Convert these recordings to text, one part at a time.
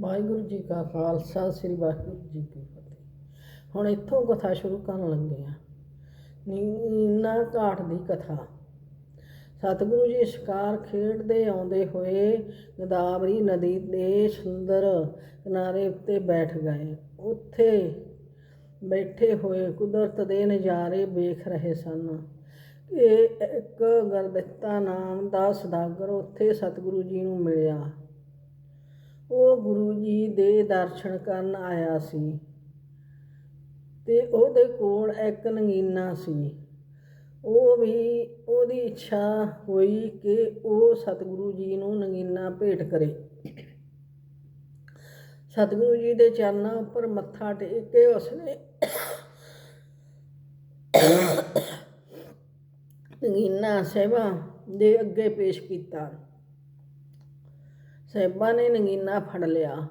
ਵਾਹਿਗੁਰੂ ਜੀ ਕਾ ਖਾਲਸਾ, ਸ੍ਰੀ ਵਾਹਿਗੁਰੂ ਜੀ ਕੀ ਫਤਿਹ। ਹੁਣ ਇੱਥੋਂ ਕਥਾ ਸ਼ੁਰੂ ਕਰਨ ਲੱਗੇ ਆ ਨੀਨਾ ਘਾਟ ਦੀ ਕਥਾ। ਸਤਿਗੁਰੂ ਜੀ ਸ਼ਿਕਾਰ ਖੇਡਦੇ ਆਉਂਦੇ ਹੋਏ ਗੋਦਾਵਰੀ ਨਦੀ ਦੇ ਸੁੰਦਰ ਕਿਨਾਰੇ ਉੱਤੇ ਬੈਠ ਗਏ। ਉੱਥੇ ਬੈਠੇ ਹੋਏ ਕੁਦਰਤ ਦੇ ਨਜ਼ਾਰੇ ਵੇਖ ਰਹੇ ਸਨ। ਇਹ ਇੱਕ ਗਰਦਿੱਤਾ ਨਾਮ ਦਾ ਸਦਾਗਰ ਉੱਥੇ ਸਤਿਗੁਰੂ ਜੀ ਨੂੰ ਮਿਲਿਆ। ਉਹ ਗੁਰੂ ਜੀ ਦੇ ਦਰਸ਼ਨ ਕਰਨ ਆਇਆ ਸੀ ਤੇ ਉਹਦੇ ਕੋਲ ਇੱਕ ਨਗੀਨਾ ਸੀ। ਉਹ ਵੀ ਉਹਦੀ ਇੱਛਾ ਹੋਈ ਕਿ ਉਹ ਸਤਿਗੁਰੂ ਜੀ ਨੂੰ ਨਗੀਨਾ ਭੇਟ ਕਰੇ। ਸਤਿਗੁਰੂ ਜੀ ਦੇ ਚਰਨਾਂ ਉੱਪਰ ਮੱਥਾ ਟੇਕ ਕੇ ਉਸਨੇ ਨਗੀਨਾ ਸੇਵਾ ਦੇ ਅੱਗੇ ਪੇਸ਼ ਕੀਤਾ। ਸਾਹਿਬਾਂ ਨੇ ਨਗੀਨਾ ਫੜ ਲਿਆ।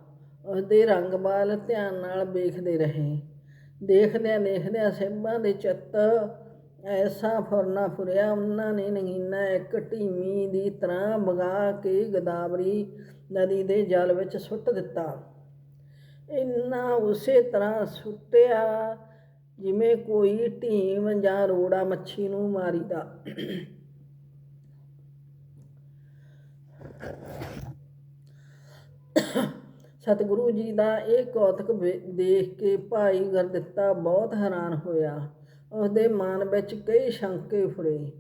ਉਸਦੇ ਰੰਗ ਬਾਲ ਧਿਆਨ ਨਾਲ ਵੇਖਦੇ ਰਹੇ। ਦੇਖਦਿਆਂ ਦੇਖਦਿਆਂ ਸਾਹਿਬਾਂ ਦੇ ਚਿੱਤ ਐਸਾ ਫੁਰਨਾ ਫੁਰਿਆ, ਉਹਨਾਂ ਨੇ ਨਗੀਨਾ ਇੱਕ ਢੀਮੀ ਦੀ ਤਰ੍ਹਾਂ ਵਗਾ ਕੇ ਗਦਾਵਰੀ ਨਦੀ ਦੇ ਜਲ ਵਿੱਚ ਸੁੱਟ ਦਿੱਤਾ। ਇੰਨਾ ਉਸੇ ਤਰ੍ਹਾਂ ਸੁੱਟਿਆ ਜਿਵੇਂ ਕੋਈ ਢੀਮ ਜਾਂ ਰੋੜਾ ਮੱਛੀ ਨੂੰ ਮਾਰੀਦਾ। ਸਤਿਗੁਰੂ ਜੀ ਦਾ ਇਹ ਕੌਤਕ ਵੇ- ਦੇਖ ਕੇ ਭਾਈ ਗੁਰਦਿੱਤਾ ਬਹੁਤ ਹੈਰਾਨ ਹੋਇਆ। ਉਸਦੇ ਮਨ ਵਿੱਚ ਕਈ ਸ਼ੰਕੇ ਫੁਰੇ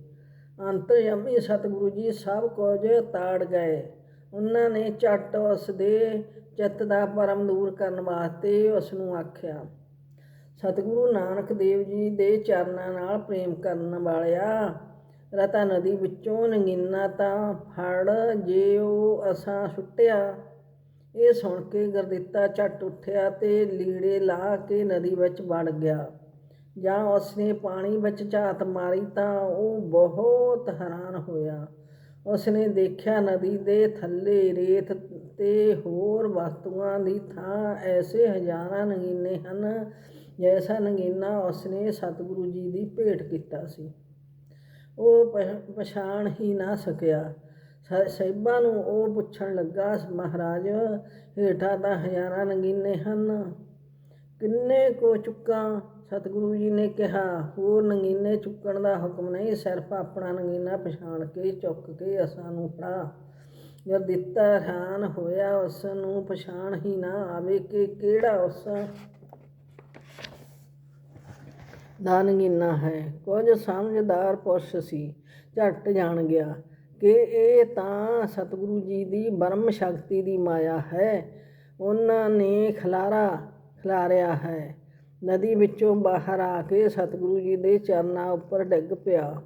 ਅੰਤਰਯਾਮੀ ਸਤਿਗੁਰੂ ਜੀ ਸਭ ਕੁਝ ਤਾੜ ਗਏ। ਉਹਨਾਂ ਨੇ ਝੱਟ ਉਸ ਦੇ ਚਿੱਤ ਦਾ ਪਰਮ ਦੂਰ ਕਰਨ ਵਾਸਤੇ ਉਸ ਨੂੰ ਆਖਿਆ, ਸਤਿਗੁਰੂ ਨਾਨਕ ਦੇਵ ਜੀ ਦੇ ਚਰਨਾਂ ਨਾਲ ਪ੍ਰੇਮ ਕਰਨ ਵਾਲਿਆ, ਰਤਾ ਨਦੀ ਵਿੱਚੋਂ ਨਗੀਨਾ ਤਾਂ ਫੜ ਜੇ ਉਹ ਅਸਾਂ ਸੁੱਟਿਆ ਇਹ ਸੁਣ ਕੇ ਗੁਰਦਿੱਤਾ ਝੱਟ ਉੱਠਿਆ ਤੇ ਲੀੜੇ ਲਾ ਕੇ ਨਦੀ ਵਿੱਚ ਵੜ ਗਿਆ। ਜਾਂ ਉਸਨੇ ਪਾਣੀ ਵਿੱਚ ਝਾਤ ਮਾਰੀ ਤਾਂ ਉਹ ਬਹੁਤ ਹੈਰਾਨ ਹੋਇਆ। ਉਸਨੇ ਦੇਖਿਆ ਨਦੀ ਦੇ ਥੱਲੇ ਰੇਤ ਤੇ ਹੋਰ ਵਸਤੂਆਂ ਦੀ ਥਾਂ ਐਸੇ ਹਜ਼ਾਰਾਂ ਨਗੀਨੇ ਹਨ ਜੈਸਾ ਨਗੀਨਾ ਉਸਨੇ ਸਤਿਗੁਰੂ ਜੀ ਦੀ ਭੇਟ ਕੀਤਾ ਸੀ। ਉਹ ਪਛ- ਪਛਾਣ ਹੀ ਨਾ ਸਕਿਆ। ਸਾਹਿਬਾਂ ਨੂੰ ਉਹ ਪੁੱਛਣ ਲੱਗਾ, ਮਹਾਰਾਜ, ਹੇਠਾਂ ਤਾਂ ਹਜ਼ਾਰਾਂ ਨਗੀਨੇ ਹਨ। ਕਿੰਨੇ ਕੋ ਚੁੱਕਾਂ? ਸਤਿਗੁਰੂ ਜੀ ਨੇ ਕਿਹਾ, ਹੋਰ ਨਗੀਨੇ ਚੁੱਕਣ ਦਾ ਹੁਕਮ ਨਹੀਂ, ਸਿਰਫ ਆਪਣਾ ਨਗੀਨਾ ਪਛਾਣ ਕੇ, ਚੁੱਕ ਕੇ ਅਸਾਂ ਨੂੰ ਫੜਾ। ਜਦ ਦਿੱਤਾ ਹੈਰਾਨ ਹੋਇਆ, ਉਸ ਨੂੰ ਪਛਾਣ ਹੀ ਨਾ ਆਵੇ ਕਿ ਕਿਹੜਾ ਉਸ ਦਾ ਨਗੀਨਾ ਹੈ। ਕੁਝ ਸਮਝਦਾਰ ਪੁਰਸ਼ ਸੀ, ਝੱਟ ਜਾਣ ਗਿਆ। ਕਿ ਇਹ ਤਾਂ ਸਤਿਗੁਰੂ ਜੀ ਦੀ ਬ੍ਰਹਮ ਸ਼ਕਤੀ ਦੀ ਮਾਇਆ ਹੈ। ਉਹਨਾਂ ਨੇ ਖਲਾਰਾ ਖਿਲਾਰਿਆ ਹੈ। ਨਦੀ ਵਿੱਚੋਂ ਬਾਹਰ ਆ ਕੇ ਸਤਿਗੁਰੂ ਜੀ ਦੇ ਚਰਨਾਂ ਉੱਪਰ ਡਿੱਗ ਪਿਆ।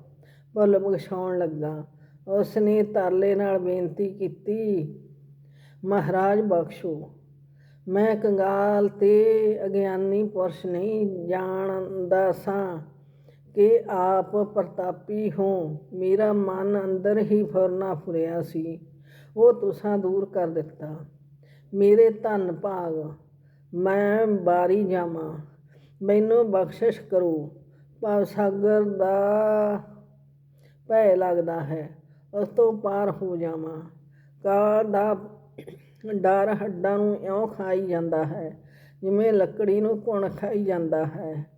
ਭੁੱਲ ਬਖਸ਼ਾਉਣ ਲੱਗਾ। ਉਸ ਨੇ ਤਰਲੇ ਨਾਲ ਬੇਨਤੀ ਕੀਤੀ, ਮਹਾਰਾਜ ਬਖਸ਼ੋ, ਮੈਂ ਕੰਗਾਲ ਤੇ ਅਗਿਆਨੀ ਪੁਰਸ਼ ਨਹੀਂ ਜਾਣਦਾ ਸਾਂ। ਕਿ ਆਪ ਪ੍ਰਤਾਪੀ ਹੋ। ਮੇਰਾ ਮਨ ਅੰਦਰ ਹੀ ਫੁਰਨਾ ਫੁਰਿਆ ਸੀ। ਉਹ ਤੁਸਾਂ ਦੂਰ ਕਰ ਦਿੱਤਾ। ਮੇਰੇ ਧੰਨ ਭਾਗ, ਮੈਂ ਬਾਰੀ ਜਾਵਾਂ। ਮੈਨੂੰ ਬਖਸ਼ਿਸ਼ ਕਰੋ। ਭਾਵ ਸਾਗਰ ਦਾ ਭੈ ਲੱਗਦਾ ਹੈ। ਉਸ ਤੋਂ ਪਾਰ ਹੋ ਜਾਵਾਂ। ਕਾਲ ਦਾ ਡਰ ਹੱਡਾਂ ਨੂੰ ਇਉਂ ਖਾਈ ਜਾਂਦਾ ਹੈ, ਜਿਵੇਂ ਲੱਕੜੀ ਨੂੰ ਘੁਣ ਖਾਈ ਜਾਂਦਾ ਹੈ।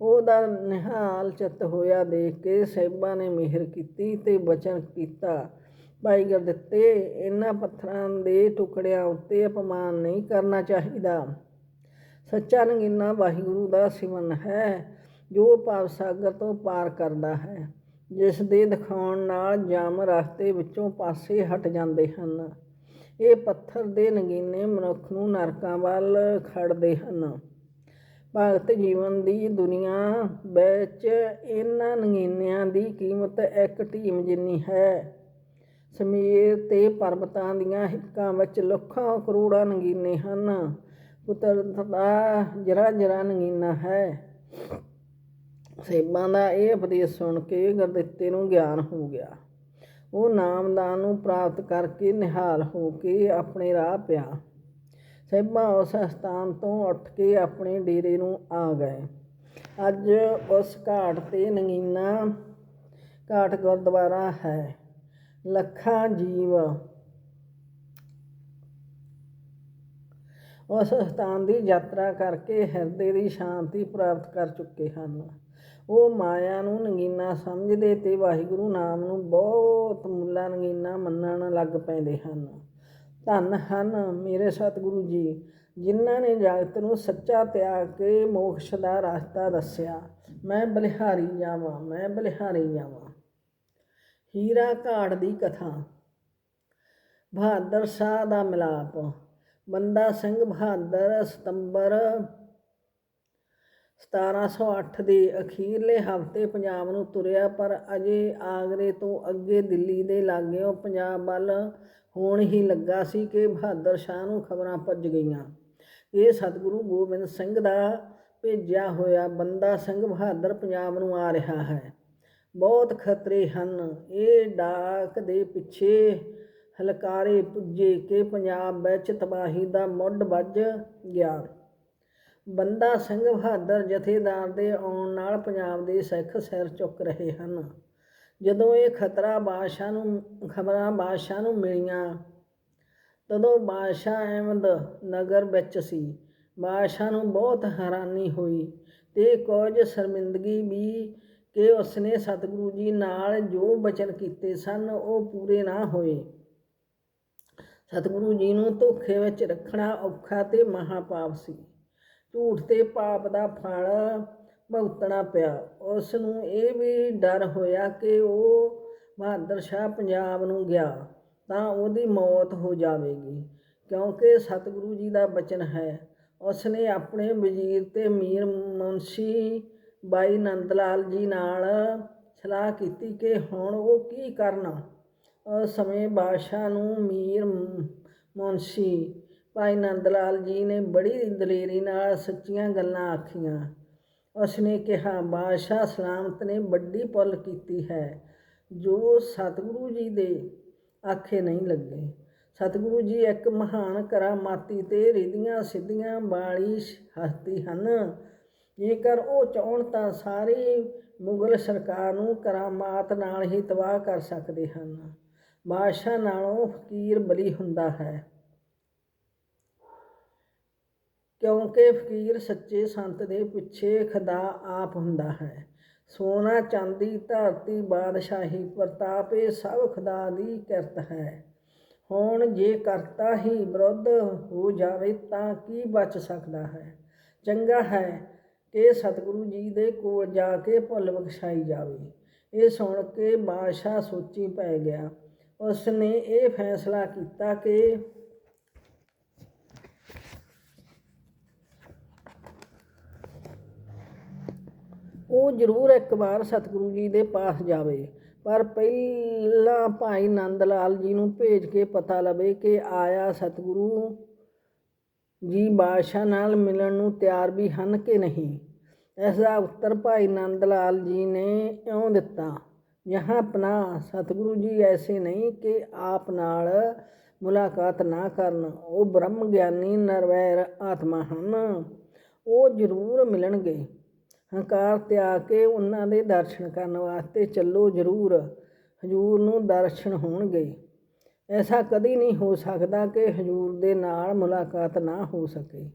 ਉਹਦਾ ਨਿਹਾਲ ਚਿੱਤ ਹੋਇਆ ਦੇਖ ਕੇ ਸਹਿਬਾਂ ਨੇ ਮਿਹਰ ਕੀਤੀ ਤੇ ਬਚਨ ਕੀਤਾ। ਭਾਈ ਗੁਰਦਿੱਤੇ, ਇਹਨਾਂ ਪੱਥਰਾਂ ਦੇ ਟੁਕੜਿਆਂ ਉੱਤੇ ਅਪਮਾਨ ਨਹੀਂ ਕਰਨਾ ਚਾਹੀਦਾ। ਸੱਚਾ ਨਗੀਨਾ ਵਾਹਿਗੁਰੂ ਦਾ ਸਿਮਰਨ ਹੈ, ਜੋ ਭਵ ਸਾਗਰ ਤੋਂ ਪਾਰ ਕਰਦਾ ਹੈ। ਜਿਸ ਦੇ ਦਿਖਾਉਣ ਨਾਲ ਜਮ ਰਸਤੇ ਵਿੱਚੋਂ ਪਾਸੇ ਹਟ ਜਾਂਦੇ ਹਨ। ਇਹ ਪੱਥਰ ਦੇ ਨਗੀਨੇ ਮਨੁੱਖ ਨੂੰ ਨਰਕਾਂ ਵੱਲ ਖੜਦੇ ਹਨ। ਭਗਤ ਜੀਵਨ ਦੀ ਦੁਨੀਆ ਵਿੱਚ ਇਹਨਾਂ ਨਗੀਨਿਆਂ ਦੀ ਕੀਮਤ ਇੱਕ ਢੀਮ ਜਿੰਨੀ ਹੈ। ਸਮੀਰ ਤੇ ਪਰਬਤਾਂ ਦੀਆਂ ਹਿੱਕਾਂ ਵਿੱਚ ਲੱਖਾਂ ਕਰੋੜਾਂ ਨਗੀਨੇ ਹਨ। ਕੁਦਰਤ ਦਾ ਜਰਾ ਜਰਾ ਨਗੀਨਾ ਹੈ। ਸੇਬਾਂ ਦਾ ਇਹ ਉਪਦੇਸ਼ ਸੁਣ ਕੇ ਗੁਰਦਿੱਤੇ ਨੂੰ ਗਿਆਨ ਹੋ ਗਿਆ। ਉਹ ਨਾਮਦਾਨ ਨੂੰ ਪ੍ਰਾਪਤ ਕਰਕੇ ਨਿਹਾਲ ਹੋ ਕੇ ਆਪਣੇ ਰਾਹ ਪਿਆ। ਸਹਿਬਾਂ ਉਸ ਸਥਾਨ ਤੋਂ ਉੱਠ ਕੇ ਆਪਣੇ ਡੇਰੇ ਨੂੰ ਆ ਗਏ। ਅੱਜ ਉਸ ਘਾਟ ਤੇ ਨਗੀਨਾ ਘਾਟ ਗੁਰਦੁਆਰਾ ਹੈ। ਲੱਖਾਂ ਜੀਵ ਉਸ ਸਥਾਨ ਦੀ ਯਾਤਰਾ ਕਰਕੇ ਹਿਰਦੇ ਦੀ ਸ਼ਾਂਤੀ ਪ੍ਰਾਪਤ ਕਰ ਚੁੱਕੇ ਹਨ। ਉਹ ਮਾਇਆ ਨੂੰ ਨਗੀਨਾ ਸਮਝਦੇ ਤੇ ਵਾਹਿਗੁਰੂ ਨਾਮ ਨੂੰ ਬਹੁਤ ਮੁੱਲਾ ਨਗੀਨਾ ਮੰਨਣ ਲੱਗ ਪੈਂਦੇ ਹਨ। ਧੰਨ ਹਨ ਮੇਰੇ ਸਤਿਗੁਰੂ ਜੀ, ਜਿਨ੍ਹਾਂ ਨੇ ਜਗਤ ਨੂੰ ਸੱਚਾ ਤਿਆਗ ਕੇ ਮੋਕਸ਼ ਦਾ ਰਸਤਾ ਦੱਸਿਆ। ਮੈਂ ਬਲਿਹਾਰੀ ਜਾਵਾਂ, ਮੈਂ ਬਲਿਹਾਰੀ ਜਾਵਾਂ। ਹੀਰਾ ਘਾੜ ਦੀ ਕਥਾ। ਬਹਾਦਰ ਸ਼ਾਹ ਦਾ ਮਿਲਾਪ। ਬੰਦਾ ਸਿੰਘ ਬਹਾਦਰ ਸਤੰਬਰ 1708 ਦੇ ਅਖੀਰਲੇ ਹਫ਼ਤੇ ਪੰਜਾਬ ਨੂੰ ਤੁਰਿਆ, ਪਰ ਅਜੇ ਆਗਰੇ ਤੋਂ ਅੱਗੇ ਦਿੱਲੀ ਦੇ ਲਾਗਿਓਂ ਪੰਜਾਬ ਵੱਲ ਹੋਣ ਹੀ ਲੱਗਾ ਸੀ ਕਿ ਬਹਾਦਰ ਸ਼ਾਹ ਨੂੰ ਖਬਰਾਂ ਪੁੱਜ ਗਈਆਂ। ਇਹ ਸਤਿਗੁਰੂ ਗੋਬਿੰਦ ਸਿੰਘ ਦਾ ਭੇਜਿਆ ਹੋਇਆ ਬੰਦਾ ਸਿੰਘ ਬਹਾਦਰ ਪੰਜਾਬ ਨੂੰ ਆ ਰਿਹਾ ਹੈ। ਬਹੁਤ ਖਤਰੇ ਹਨ। ਇਹ ਡਾਕ ਦੇ ਪਿੱਛੇ ਹਲਕਾਰੇ ਪੁੱਜੇ ਕਿ ਪੰਜਾਬ ਵਿੱਚ ਤਬਾਹੀ ਦਾ ਮੁੱਢ ਵੱਜ ਗਿਆ। ਬੰਦਾ ਸਿੰਘ ਬਹਾਦਰ ਜਥੇਦਾਰ ਦੇ ਆਉਣ ਨਾਲ ਪੰਜਾਬ ਦੇ ਸਿੱਖ ਸਿਰ ਚੁੱਕ ਰਹੇ ਹਨ। ਜਦੋਂ ਇਹ ਖਤਰਾ ਬਾਦਸ਼ਾਹ ਨੂੰ, ਖਬਰਾਂ ਬਾਦਸ਼ਾਹ ਨੂੰ ਮਿਲੀਆਂ, ਤਦੋਂ ਬਾਦਸ਼ਾਹ ਅਹਿਮਦ ਨਗਰ ਵਿੱਚ ਸੀ। ਬਾਦਸ਼ਾਹ ਨੂੰ ਬਹੁਤ ਹੈਰਾਨੀ ਹੋਈ ਤੇ ਕੁਝ ਸ਼ਰਮਿੰਦਗੀ ਵੀ ਕਿ ਉਸਨੇ ਸਤਿਗੁਰੂ ਜੀ ਨਾਲ ਜੋ ਬਚਨ ਕੀਤੇ ਸਨ, ਉਹ ਪੂਰੇ ਨਾ ਹੋਏ। ਸਤਿਗੁਰੂ ਜੀ ਨੂੰ ਧੋਖੇ ਵਿੱਚ ਰੱਖਣਾ ਔਖਾ ਤੇ ਮਹਾਪਾਪ ਸੀ। ਝੂਠ ਤੇ ਪਾਪ ਦਾ ਫਲ ਭੁਗਤਣਾ ਪਿਆ। ਉਸ ਨੂੰ ਇਹ ਵੀ ਡਰ ਹੋਇਆ ਕਿ ਉਹ ਬਹਾਦਰ ਸ਼ਾਹ ਪੰਜਾਬ ਨੂੰ ਗਿਆ ਤਾਂ ਉਹਦੀ ਮੌਤ ਹੋ ਜਾਵੇਗੀ, ਕਿਉਂਕਿ ਸਤਿਗੁਰੂ ਜੀ ਦਾ ਬਚਨ ਹੈ। ਉਸ ਨੇ ਆਪਣੇ ਵਜ਼ੀਰ ਤੇ ਮੀਰ ਮੁਨਸ਼ੀ ਬਾਈ ਨੰਦ ਲਾਲ ਜੀ ਨਾਲ ਸਲਾਹ ਕੀਤੀ ਕਿ ਹੁਣ ਉਹ ਕੀ ਕਰਨ। ਉਸ ਸਮੇਂ ਬਾਦਸ਼ਾਹ ਨੂੰ ਮੀਰ ਮੁਨਸ਼ੀ ਭਾਈ ਨੰਦ ਲਾਲ ਜੀ ਨੇ ਬੜੀ ਦਲੇਰੀ ਨਾਲ ਸੱਚੀਆਂ ਗੱਲਾਂ ਆਖੀਆਂ। ਉਸਨੇ ਕਿਹਾ, ਬਾਦਸ਼ਾਹ ਸਲਾਮਤ ਨੇ ਵੱਡੀ ਪੁੱਲ ਕੀਤੀ ਹੈ, ਜੋ ਸਤਿਗੁਰੂ ਜੀ ਦੇ ਆਖੇ ਨਹੀਂ ਲੱਗੇ। ਸਤਿਗੁਰੂ ਜੀ ਇੱਕ ਮਹਾਨ ਕਰਾਮਾਤੀ ਤੇ ਰਿਧੀਆਂ ਸਿੱਧੀਆਂ ਵਾਲੀ ਹਸਤੀ ਹਨ। ਜੇਕਰ ਉਹ ਚਾਹਣ ਤਾਂ ਸਾਰੀ ਮੁਗਲ ਸਰਕਾਰ ਨੂੰ ਕਰਾਮਾਤ ਨਾਲ ਹੀ ਤਬਾਹ ਕਰ ਸਕਦੇ ਹਨ। ਬਾਦਸ਼ਾਹ ਨਾਲੋਂ ਫਕੀਰ ਬਲੀ ਹੁੰਦਾ ਹੈ। ਕਿਉਂਕਿ ਫਕੀਰ ਸੱਚੇ ਸੰਤ ਦੇ ਪਿੱਛੇ ਖੁਦਾ ਆਪ ਹੁੰਦਾ ਹੈ। ਸੋਨਾ, ਚਾਂਦੀ, ਧਰਤੀ, ਬਾਦਸ਼ਾਹੀ, ਪ੍ਰਤਾਪ ਇਹ ਸਭ ਖੁਦਾ ਦੀ ਕਿਰਤ ਹੈ। ਹੁਣ ਜੇ ਕਰਤਾ ਹੀ ਵਿਰੁੱਧ ਹੋ ਜਾਵੇ ਤਾਂ ਕੀ ਬਚ ਸਕਦਾ ਹੈ? ਚੰਗਾ ਹੈ ਕਿ ਸਤਿਗੁਰੂ ਜੀ ਦੇ ਕੋਲ ਜਾ ਕੇ ਭੁੱਲ ਬਖਸ਼ਾਈ ਜਾਵੇ। ਇਹ ਸੁਣ ਕੇ ਬਾਦਸ਼ਾਹ ਸੋਚੀ ਪੈ ਗਿਆ। ਉਸ ਨੇ ਇਹ ਫੈਸਲਾ ਕੀਤਾ ਕਿ ਉਹ ਜ਼ਰੂਰ ਇੱਕ ਵਾਰ ਸਤਿਗੁਰੂ ਜੀ ਦੇ ਪਾਸ ਜਾਵੇ। ਪਰ ਪਹਿਲਾਂ ਭਾਈ ਨੰਦ ਲਾਲ ਜੀ ਨੂੰ ਭੇਜ ਕੇ ਪਤਾ ਲਵੇ ਕਿ ਆਇਆ ਸਤਿਗੁਰੂ ਜੀ ਬਾਦਸ਼ਾਹ ਨਾਲ ਮਿਲਣ ਨੂੰ ਤਿਆਰ ਵੀ ਹਨ ਕਿ ਨਹੀਂ। ਇਸ ਦਾ ਉੱਤਰ ਭਾਈ ਨੰਦ ਲਾਲ ਜੀ ਨੇ ਇਉਂ ਦਿੱਤਾ, ਯਹਾਂ ਆਪਣਾ ਸਤਿਗੁਰੂ ਜੀ ਐਸੇ ਨਹੀਂ ਕਿ ਆਪ ਨਾਲ ਮੁਲਾਕਾਤ ਨਾ ਕਰਨ। ਉਹ ਬ੍ਰਹਮ ਗਿਆਨੀ ਨਰਵੈਰ ਆਤਮਾ ਹਨ। ਉਹ ਜ਼ਰੂਰ ਮਿਲਣਗੇ। ਹੰਕਾਰ ਤਿਆਗ ਕੇ ਉਹਨਾਂ ਦੇ ਦਰਸ਼ਨ ਕਰਨ ਵਾਸਤੇ ਚੱਲੋ ਜ਼ਰੂਰ। ਹਜੂਰ ਨੂੰ ਦਰਸ਼ਨ ਹੋਣਗੇ। ਐਸਾ ਕਦੀ ਨਹੀਂ ਹੋ ਸਕਦਾ ਕਿ ਹਜੂਰ ਦੇ ਨਾਲ ਮੁਲਾਕਾਤ ਨਾ ਹੋ ਸਕੇ।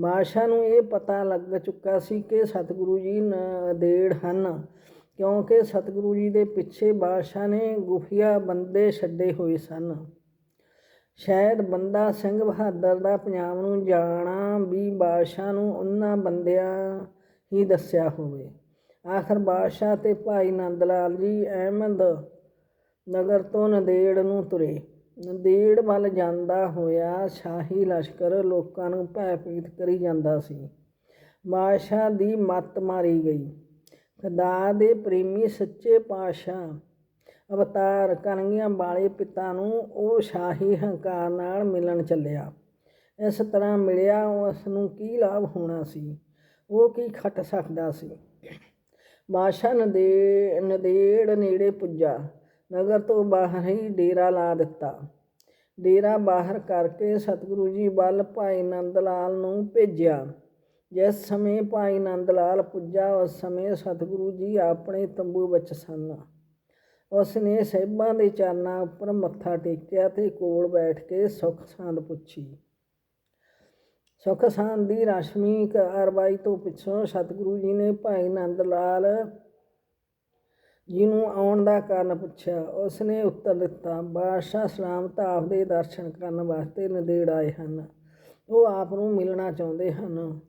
ਬਾਦਸ਼ਾਹ ਨੂੰ ਇਹ ਪਤਾ ਲੱਗ ਚੁੱਕਾ ਸੀ ਕਿ ਸਤਿਗੁਰੂ ਜੀ ਨਦੇੜ ਹਨ, ਕਿਉਂਕਿ ਸਤਿਗੁਰੂ ਜੀ ਦੇ ਪਿੱਛੇ ਬਾਦਸ਼ਾਹ ਨੇ ਗੁਫੀਆ ਬੰਦੇ ਛੱਡੇ ਹੋਏ ਸਨ। ਸ਼ਾਇਦ ਬੰਦਾ ਸਿੰਘ ਬਹਾਦਰ ਦਾ ਪੰਜਾਬ ਨੂੰ ਜਾਣਾ ਵੀ ਬਾਦਸ਼ਾਹ ਨੂੰ ਉਹਨਾਂ ਬੰਦਿਆਂ ਹੀ ਦੱਸਿਆ ਹੋਵੇ। ਆਖਰ ਬਾਦਸ਼ਾਹ ਤੇ ਭਾਈ ਨੰਦ ਲਾਲ ਜੀ ਅਹਿਮਦ ਨਗਰ ਤੋਂ ਨੰਦੇੜ ਨੂੰ ਤੁਰੇ। ਨੰਦੇੜ ਵੱਲ ਜਾਂਦਾ ਹੋਇਆ ਸ਼ਾਹੀ ਲਸ਼ਕਰ ਲੋਕਾਂ ਨੂੰ ਭੈਭੀਤ ਕਰੀ ਜਾਂਦਾ ਸੀ। ਬਾਦਸ਼ਾਹ ਦੀ ਮੱਤ ਮਾਰੀ ਗਈ। ਖੁਦਾ ਦੇ ਪ੍ਰੇਮੀ ਸੱਚੇ ਪਾਤਸ਼ਾਹ ਅਵਤਾਰ ਕਨਗੀਆਂ ਵਾਲੇ ਪਿਤਾ ਨੂੰ ਉਹ ਸ਼ਾਹੀ ਹੰਕਾਰ ਨਾਲ ਮਿਲਣ ਚੱਲਿਆ। ਇਸ ਤਰ੍ਹਾਂ ਮਿਲਿਆ ਉਸ ਨੂੰ ਕੀ ਲਾਭ ਹੋਣਾ ਸੀ? ਉਹ ਕੀ ਖੱਟ ਸਕਦਾ ਸੀ? ਮਾਸ਼ਾ ਨਦੇ ਨਦੇੜ ਨੇੜੇ ਪੁੱਜਾ, ਨਗਰ ਤੋਂ ਬਾਹਰ ਹੀ ਡੇਰਾ ਲਾ ਦਿੱਤਾ। ਡੇਰਾ ਬਾਹਰ ਕਰਕੇ ਸਤਿਗੁਰੂ ਜੀ ਵੱਲ ਭਾਈ ਨੰਦ ਲਾਲ ਨੂੰ ਭੇਜਿਆ। ਜਿਸ ਸਮੇਂ ਭਾਈ ਨੰਦ ਲਾਲ ਪੁੱਜਾ, ਉਸ ਸਮੇਂ ਸਤਿਗੁਰੂ ਜੀ ਆਪਣੇ ਤੰਬੂ ਵਿੱਚ ਸਨ। ਉਸ ਨੇ ਸਹਿਬਾਂ ਦੇ ਚਰਨਾਂ ਉੱਪਰ ਮੱਥਾ ਟੇਕਿਆ ਤੇ ਕੋਲ ਬੈਠ ਕੇ ਸੁਖ ਸਾਂਦ ਪੁੱਛੀ। ਸੁਖ ਦੀ ਰਸ਼ਮੀ ਕਾਰਵਾਈ ਤੋਂ ਪਿੱਛੋਂ ਸਤਿਗੁਰੂ ਜੀ ਨੇ ਭਾਈ ਨੰਦ ਲਾਲ ਜੀ ਨੂੰ ਆਉਣ ਦਾ ਕਾਰਨ ਪੁੱਛਿਆ। ਉਸ ਨੇ ਉੱਤਰ ਦਿੱਤਾ, ਬਾਦਸ਼ਾਹ ਸਲਾਮਤ ਆਪਦੇ ਦਰਸ਼ਨ ਕਰਨ ਵਾਸਤੇ ਨਦੇੜ ਆਏ ਹਨ। ਉਹ ਆਪ ਨੂੰ ਮਿਲਣਾ ਚਾਹੁੰਦੇ ਹਨ।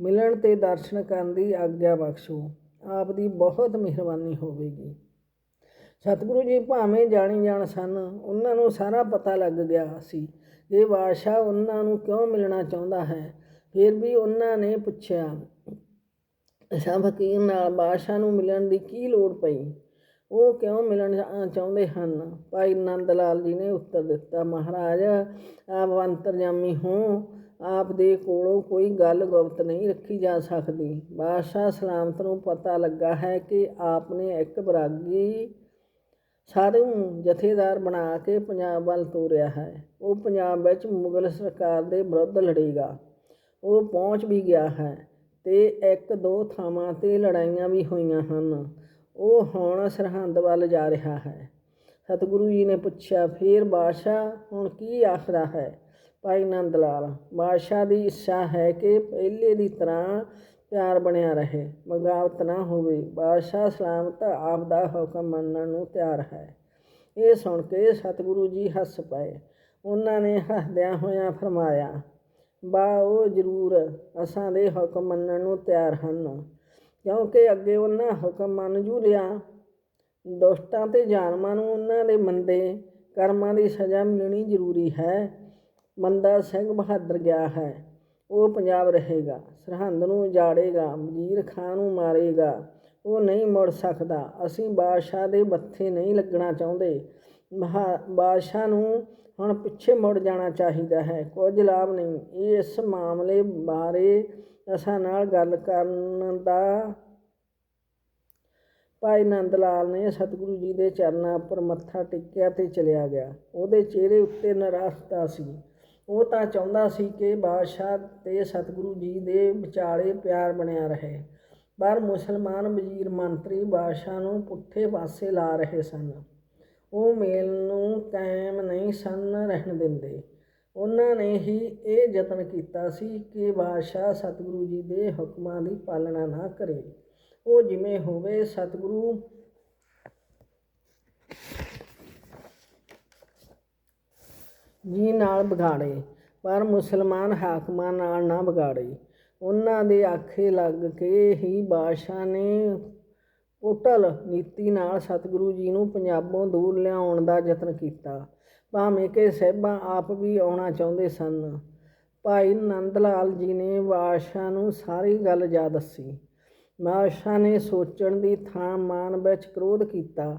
ਮਿਲਣ ਤੇ ਦਰਸ਼ਨ ਕਰਨ ਦੀ ਆਗਿਆ ਬਖਸ਼ੋ। ਆਪ ਦੀ ਬਹੁਤ ਮਿਹਰਬਾਨੀ ਹੋਵੇਗੀ। ਸਤਿਗੁਰੂ ਜੀ ਭਾਵੇਂ ਜਾਣੀ ਜਾਣ ਸਨ, ਉਹਨਾਂ ਨੂੰ ਸਾਰਾ ਪਤਾ ਲੱਗ ਗਿਆ ਸੀ। ਇਹ ਬਾਦਸ਼ਾਹ ਉਹਨਾਂ ਨੂੰ ਕਿਉਂ ਮਿਲਣਾ ਚਾਹੁੰਦਾ ਹੈ? ਫਿਰ ਵੀ ਉਹਨਾਂ ਨੇ ਪੁੱਛਿਆ ਅਸਾਂ ਫਕੀਰ ਨਾਲ ਬਾਦਸ਼ਾਹ ਨੂੰ ਮਿਲਣ ਦੀ ਕੀ ਲੋੜ ਪਈ? ਉਹ ਕਿਉਂ ਮਿਲਣ ਚਾਹੁੰਦੇ ਹਨ? ਭਾਈ ਨੰਦ ਲਾਲ ਜੀ ਨੇ ਉੱਤਰ ਦਿੱਤਾ, ਮਹਾਰਾਜ, ਆਪ ਅੰਤਰਜਾਮੀ ਹੋ। ਆਪ ਦੇ ਕੋਲੋਂ ਕੋਈ ਗੱਲ ਗੁਪਤ ਨਹੀਂ ਰੱਖੀ ਜਾ ਸਕਦੀ। ਬਾਦਸ਼ਾਹ ਸਲਾਮਤ ਨੂੰ ਪਤਾ ਲੱਗਾ ਹੈ ਕਿ ਆਪ ਨੇ ਇੱਕ ਬਰਾਗੀ ਸਾਧੂ ਜਥੇਦਾਰ ਬਣਾ ਕੇ ਪੰਜਾਬ ਵੱਲ ਤੋਰਿਆ ਹੈ। ਉਹ ਪੰਜਾਬ ਵਿੱਚ ਮੁਗਲ ਸਰਕਾਰ ਦੇ ਵਿਰੁੱਧ ਲੜੇਗਾ। ਉਹ ਪਹੁੰਚ ਵੀ ਗਿਆ ਹੈ ਤੇ ਇੱਕ ਦੋ ਥਾਵਾਂ ਤੇ ਲੜਾਈਆਂ ਵੀ ਹੋਈਆਂ ਹਨ। ਉਹ ਹੁਣ ਸਰਹੰਦ ਵੱਲ ਜਾ ਰਿਹਾ ਹੈ। ਸਤਿਗੁਰੂ ਜੀ ਨੇ ਪੁੱਛਿਆ, ਫੇਰ ਬਾਦਸ਼ਾਹ ਹੁਣ ਕੀ ਆਖਦਾ ਹੈ? ਭਾਈ ਨੰਦ ਲਾਲ, ਬਾਦਸ਼ਾਹ ਦੀ ਇੱਛਾ ਹੈ ਕਿ ਪਹਿਲੇ ਦੀ ਤਰ੍ਹਾਂ ਪਿਆਰ ਬਣਿਆ ਰਹੇ। ਬਗਾਵਤ ਨਾ ਹੋਵੇ, ਬਾਦਸ਼ਾਹ ਸਲਾਮਤ ਆਪ ਦਾ ਹੁਕਮ ਮੰਨਣ ਨੂੰ ਤਿਆਰ ਹੈ। ਇਹ ਸੁਣ ਕੇ ਸਤਿਗੁਰੂ ਜੀ ਹੱਸ ਪਏ। ਉਹਨਾਂ ਨੇ ਹੱਸਦਿਆਂ ਹੋਇਆਂ ਫਰਮਾਇਆ, ਬਾ, ਉਹ ਜ਼ਰੂਰ ਅਸਾਂ ਦੇ ਹੁਕਮ ਮੰਨਣ ਨੂੰ ਤਿਆਰ ਹਨ। ਕਿਉਂਕਿ ਅੱਗੇ ਉਹਨਾਂ ਹੁਕਮ ਮੰਨ ਜੂ ਲਿਆ। ਦੁਸ਼ਟਾਂ ਤੇ ਜਾਨਮਾਂ ਨੂੰ ਉਹਨਾਂ ਦੇ ਮੰਦੇ ਕਰਮਾਂ ਦੀ ਸਜ਼ਾ ਮਿਲਣੀ ਜ਼ਰੂਰੀ ਹੈ। ਮੰਦਾ ਸਿੰਘ ਬਹਾਦਰ ਗਿਆ ਹੈ। ਉਹ ਪੰਜਾਬ ਰਹੇਗਾ, ਸਰਹੰਦ ਨੂੰ ਉਜਾੜੇਗਾ, ਵਜ਼ੀਰ ਖਾਂ ਨੂੰ ਮਾਰੇਗਾ। ਉਹ ਨਹੀਂ ਮੁੜ ਸਕਦਾ। ਅਸੀਂ ਬਾਦਸ਼ਾਹ ਦੇ ਮੱਥੇ ਨਹੀਂ ਲੱਗਣਾ ਚਾਹੁੰਦੇ। ਮਹਾ, ਬਾਦਸ਼ਾਹ ਨੂੰ ਹੁਣ ਪਿੱਛੇ ਮੁੜ ਜਾਣਾ ਚਾਹੀਦਾ ਹੈ। ਕੁਝ ਲਾਭ ਨਹੀਂ। ਇਸ ਮਾਮਲੇ ਬਾਰੇ ਅਸਾਂ ਨਾਲ ਗੱਲ ਕਰਨ ਦਾ ਭਾਈ ਨੰਦ ਲਾਲ ਨੇ ਸਤਿਗੁਰੂ ਜੀ ਦੇ ਚਰਨਾਂ ਉੱਪਰ ਮੱਥਾ ਟੇਕਿਆ ਤੇ ਚਲਿਆ ਗਿਆ। ਉਹਦੇ ਚਿਹਰੇ ਉੱਤੇ ਨਰਾਸ਼ਤਾ ਸੀ। ਉਹ ਤਾਂ ਚਾਹੁੰਦਾ ਸੀ ਕਿ ਬਾਦਸ਼ਾਹ ਤੇ ਸਤਿਗੁਰੂ ਜੀ ਦੇ ਵਿਚਾਲੇ ਪਿਆਰ ਬਣਿਆ ਰਹੇ, ਪਰ ਮੁਸਲਮਾਨ ਵਜ਼ੀਰ ਮੰਤਰੀ ਬਾਦਸ਼ਾਹ ਨੂੰ ਪੁੱਠੇ ਪਾਸੇ ਲਾ ਰਹੇ ਸਨ। ਉਹ ਮੇਲ ਨੂੰ ਕਾਇਮ ਨਹੀਂ ਸਨ ਰਹਿਣ ਦਿੰਦੇ। ਉਹਨਾਂ ਨੇ ਹੀ ਇਹ ਯਤਨ ਕੀਤਾ ਸੀ ਕਿ ਬਾਦਸ਼ਾਹ ਸਤਿਗੁਰੂ ਜੀ ਦੇ ਹੁਕਮਾਂ ਦੀ ਪਾਲਣਾ ਨਾ ਕਰੇ। ਉਹ ਜਿਵੇਂ ਹੋਵੇ, ਸਤਿਗੁਰੂ ਜੀ ਨਾਲ ਵਿਗਾੜੇ, ਪਰ ਮੁਸਲਮਾਨ ਹਾਕਮਾਂ ਨਾਲ ਨਾ ਵਿਗਾੜੇ। ਉਹਨਾਂ ਦੇ ਆਖੇ ਲੱਗ ਕੇ ਹੀ ਬਾਦਸ਼ਾਹ ਨੇ ਕੋਟਲ ਨੀਤੀ ਨਾਲ ਸਤਿਗੁਰੂ ਜੀ ਨੂੰ ਪੰਜਾਬੋਂ ਦੂਰ ਲਿਆਉਣ ਦਾ ਯਤਨ ਕੀਤਾ। ਭਾਵੇਂ ਕਿ ਸਹਿਬਾਂ ਆਪ ਵੀ ਆਉਣਾ ਚਾਹੁੰਦੇ ਸਨ, ਭਾਈ ਨੰਦ ਲਾਲ ਜੀ ਨੇ ਬਾਦਸ਼ਾਹ ਨੂੰ ਸਾਰੀ ਗੱਲ ਜਾ ਦੱਸੀ। ਬਾਦਸ਼ਾਹ ਨੇ ਸੋਚਣ ਦੀ ਥਾਂ ਮਾਨ ਵਿੱਚ ਕ੍ਰੋਧ ਕੀਤਾ।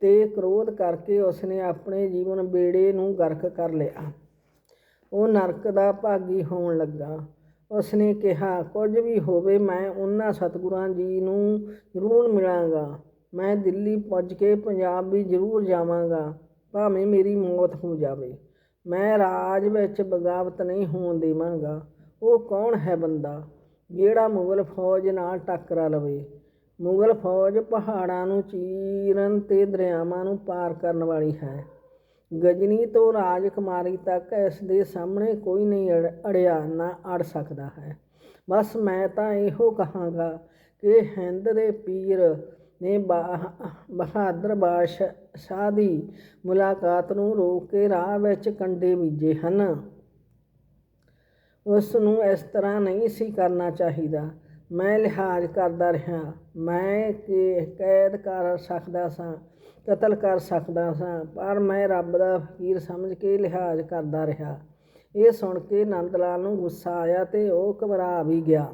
ਤੇ ਕ੍ਰੋਧ ਕਰਕੇ ਉਸਨੇ ਆਪਣੇ ਜੀਵਨ ਬੇੜੇ ਨੂੰ ਗਰਕ ਕਰ ਲਿਆ। ਉਹ ਨਰਕ ਦਾ ਭਾਗੀ ਹੋਣ ਲੱਗਾ। ਉਸਨੇ ਕਿਹਾ, ਕੁਝ ਵੀ ਹੋਵੇ, ਮੈਂ ਉਹਨਾਂ ਸਤਿਗੁਰਾਂ ਜੀ ਨੂੰ ਜ਼ਰੂਰ ਮਿਲਾਂਗਾ। ਮੈਂ ਦਿੱਲੀ ਪੁੱਜ ਕੇ ਪੰਜਾਬ ਵੀ ਜ਼ਰੂਰ ਜਾਵਾਂਗਾ। ਭਾਵੇਂ ਮੇਰੀ ਮੌਤ ਹੋ ਜਾਵੇ। ਮੈਂ ਰਾਜ ਵਿੱਚ ਬਗਾਵਤ ਨਹੀਂ ਹੋਣ ਦੇਵਾਂਗਾ। ਉਹ ਕੌਣ ਹੈ ਬੰਦਾ? ਜਿਹੜਾ ਮੁਗਲ ਫੌਜ ਨਾਲ ਟੱਕਰਾ ਲਵੇ। ਮੁਗਲ ਫੌਜ ਪਹਾੜਾਂ ਨੂੰ ਚੀਰਨ ਤੇ ਦਰਿਆਵਾਂ ਨੂੰ ਪਾਰ ਕਰਨ ਵਾਲੀ ਹੈ। ਗਜਨੀ ਤੋਂ ਰਾਜਕੁਮਾਰੀ ਤੱਕ ਇਸ ਦੇ ਸਾਹਮਣੇ ਕੋਈ ਨਹੀਂ ਅੜ- ਅੜਿਆ ਨਾ ਅੜ ਸਕਦਾ ਹੈ। ਬਸ ਮੈਂ ਤਾਂ ਇਹੋ ਕਹਾਂਗਾ ਕਿ ਹਿੰਦ ਦੇ ਪੀਰ ਨੇ ਬਾ- ਬਹਾਦਰ ਬਾਦਸ਼ਾਹ ਦੀ ਮੁਲਾਕਾਤ ਨੂੰ ਰੋਕ ਕੇ ਰਾਹ ਵਿੱਚ ਕੰਡੇ ਬੀਜੇ ਹਨ। ਉਸ ਨੂੰ ਇਸ ਤਰ੍ਹਾਂ ਨਹੀਂ ਸੀ ਕਰਨਾ ਚਾਹੀਦਾ। ਮੈਂ ਲਿਹਾਜ਼ ਕਰਦਾ ਰਿਹਾ, ਮੈਂ ਕਿ ਕੈਦ ਕਰ ਸਕਦਾ ਸਾਂ, ਕਤਲ ਕਰ ਸਕਦਾ ਸਾਂ, ਪਰ ਮੈਂ ਰੱਬ ਦਾ ਫਕੀਰ ਸਮਝ ਕੇ ਲਿਹਾਜ਼ ਕਰਦਾ ਰਿਹਾ। ਇਹ ਸੁਣ ਕੇ ਨੰਦ ਲਾਲ ਨੂੰ ਗੁੱਸਾ ਆਇਆ ਤੇ ਉਹ ਘਬਰਾ ਵੀ ਗਿਆ।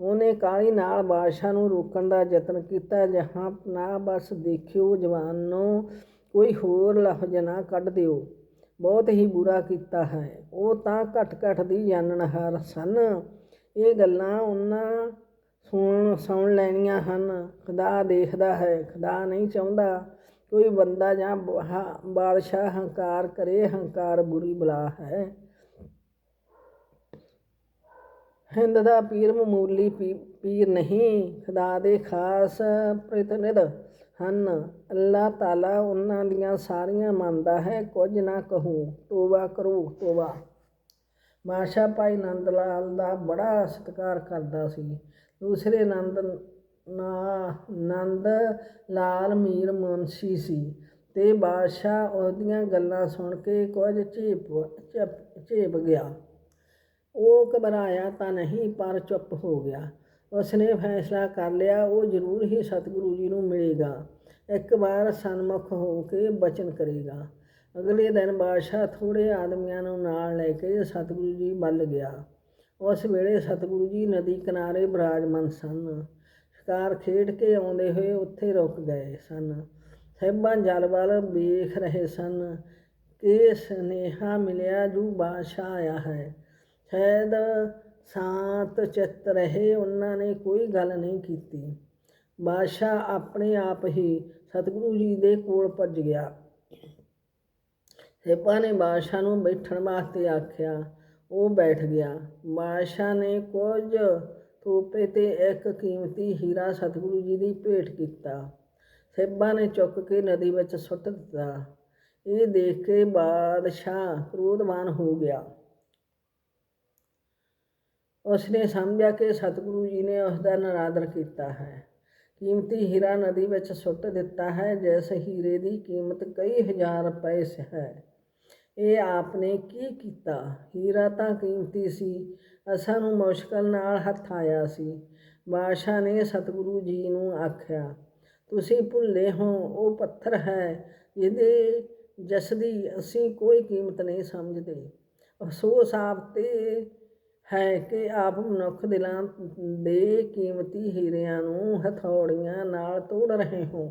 ਉਹਨੇ ਕਾਲੀ ਨਾਲ ਬਾਦਸ਼ਾਹ ਨੂੰ ਰੋਕਣ ਦਾ ਯਤਨ ਕੀਤਾ, ਜਹਾਂ ਨਾ ਬਸ ਦੇਖਿਓ ਜਵਾਨੋ, ਕੋਈ ਹੋਰ ਲਫ਼ਜ਼ ਨਾ ਕੱਢ ਦਿਓ। ਬਹੁਤ ਹੀ ਬੁਰਾ ਕੀਤਾ ਹੈ। ਉਹ ਤਾਂ ਘਟ ਘਟ ਦੀ ਜਾਣਨਹਾਰ ਸਨ। ਇਹ ਗੱਲਾਂ ਉਹਨਾਂ ਸੁਣ ਸੁਣ ਲੈਣੀਆਂ ਹਨ। ਖੁਦਾ ਦੇਖਦਾ ਹੈ, ਖੁਦਾ ਨਹੀਂ ਚਾਹੁੰਦਾ। ਕੋਈ ਬੰਦਾ ਜਾਂ ਬਾਦਸ਼ਾਹ ਹੰਕਾਰ ਕਰੇ, ਹੰਕਾਰ ਬੁਰੀ ਬਲਾ ਹੈ। ਹਿੰਦ ਦਾ ਪੀਰ ਮਾਮੂਲੀ ਪੀ- ਪੀਰ ਨਹੀਂ, ਖੁਦਾ ਦੇ ਖਾਸ ਪ੍ਰਤੀਨਿਧ ਹਨ। ਅੱਲਾਹ ਤਾਲਾ ਉਹਨਾਂ ਦੀਆਂ ਸਾਰੀਆਂ ਮੰਨਦਾ ਹੈ, ਕੁਝ ਨਾ ਕਹੋ, ਤੋਬਾ ਕਰੋ, ਤੋਬਾ। ਬਾਦਸ਼ਾਹ ਭਾਈ ਨੰਦ ਲਾਲ ਦਾ ਬੜਾ ਸਤਿਕਾਰ ਕਰਦਾ ਸੀ। ਦੂਸਰੇ ਨੰਦ ਨਾ, ਨੰਦ ਲਾਲ ਮੀਰ ਮੁਨਸ਼ੀ ਸੀ ਤੇ ਬਾਦਸ਼ਾਹ ਉਹਦੀਆਂ ਗੱਲਾਂ ਸੁਣ ਕੇ ਕੁਝ ਝੇਪ ਝੇਪ ਗਿਆ। ਉਹ ਘਬਰਾਇਆ ਤਾਂ ਨਹੀਂ, ਪਰ ਚੁੱਪ ਹੋ ਗਿਆ। ਉਸਨੇ ਫੈਸਲਾ ਕਰ ਲਿਆ, ਉਹ ਜ਼ਰੂਰ ਹੀ ਸਤਿਗੁਰੂ ਜੀ ਨੂੰ ਮਿਲੇਗਾ। ਇੱਕ ਵਾਰ ਸਨਮੁਖ ਹੋ ਕੇ ਬਚਨ ਕਰੇਗਾ। ਅਗਲੇ ਦਿਨ ਬਾਦਸ਼ਾਹ ਥੋੜੇ ਆਦਮੀਆਂ ਨੂੰ ਨਾਲ ਲੈ ਕੇ ਸਤਿਗੁਰੂ ਜੀ ਵੱਲ ਗਿਆ। ਉਸ ਵੇਲੇ ਸਤਿਗੁਰੂ ਜੀ ਨਦੀ ਕਿਨਾਰੇ ਬਿਰਾਜਮਾਨ ਸਨ। ਸ਼ਿਕਾਰ ਖੇਡ ਕੇ ਆਉਂਦੇ ਹੋਏ ਉੱਥੇ ਰੁਕ ਗਏ ਸਨ। ਸਾਹਿਬਾਂ ਜਲ ਵੱਲ ਵੇਖ ਰਹੇ ਸਨ ਕਿ ਸੁਨੇਹਾ ਮਿਲਿਆ ਜੋ ਬਾਦਸ਼ਾਹ ਆਇਆ ਹੈ। ਸ਼ਾਇਦ ਸ਼ਾਂਤ ਚਿੱਤ ਰਹੇ ਉਹਨਾਂ ਨੇ ਕੋਈ ਗੱਲ ਨਹੀਂ ਕੀਤੀ। ਬਾਦਸ਼ਾਹ ਆਪਣੇ ਆਪ ਹੀ ਸਤਿਗੁਰੂ ਜੀ ਦੇ ਕੋਲ ਭੱਜ ਗਿਆ। ਸੇਪਾਂ ਨੇ ਬਾਦਸ਼ਾਹ ਨੂੰ ਬੈਠਣ ਵਾਸਤੇ ਆਖਿਆ, ਉਹ ਬੈਠ ਗਿਆ। ਬਾਦਸ਼ਾਹ ਨੇ ਕੁਝ ਤੋਪੇ ਤੇ ਇੱਕ ਕੀਮਤੀ ਹੀਰਾ ਸਤਿਗੁਰੂ ਜੀ ਦੀ ਭੇਟ ਕੀਤਾ। ਸੇਬਾਂ ਨੇ ਚੁੱਕ ਕੇ ਨਦੀ ਵਿੱਚ ਸੁੱਟ ਦਿੱਤਾ। ਇਹ ਦੇਖ ਕੇ ਬਾਦਸ਼ਾਹ ਕ੍ਰੋਧਵਾਨ ਹੋ ਗਿਆ। ਉਸਨੇ ਸਮਝਿਆ ਕਿ ਸਤਿਗੁਰੂ ਜੀ ਨੇ ਉਸ ਦਾ ਨਰਾਦਰ ਕੀਤਾ ਹੈ। ਕੀਮਤੀ ਹੀਰਾ ਨਦੀ ਵਿੱਚ ਸੁੱਟ ਦਿੱਤਾ ਹੈ, ਜਿਸ ਹੀਰੇ ਦੀ ਕੀਮਤ ਕਈ ਹਜ਼ਾਰ ਰੁਪਏ ਹੈ। ਇਹ ਆਪ ਨੇ ਕੀ ਕੀਤਾ? ਹੀਰਾ ਤਾਂ ਕੀਮਤੀ ਸੀ, ਅਸਾਂ ਨੂੰ ਮੁਸ਼ਕਲ ਨਾਲ ਹੱਥ ਆਇਆ ਸੀ। ਬਾਦਸ਼ਾਹ ਨੇ ਸਤਿਗੁਰੂ ਜੀ ਨੂੰ ਆਖਿਆ, ਤੁਸੀਂ ਭੁੱਲੇ ਹੋ, ਉਹ ਪੱਥਰ ਹੈ ਜਿਹਦੇ ਜਿਸ ਦੀ ਅਸੀਂ ਕੋਈ ਕੀਮਤ ਨਹੀਂ ਸਮਝਦੇ। ਅਫਸੋਸ ਆਪ ਤੇ ਹੈ ਕਿ ਆਪ ਮਨੁੱਖ ਦਿਲਾਂ ਦੇ ਕੀਮਤੀ ਹੀਰਿਆਂ ਨੂੰ ਹਥੌੜੀਆਂ ਨਾਲ ਤੋੜ ਰਹੇ ਹੋ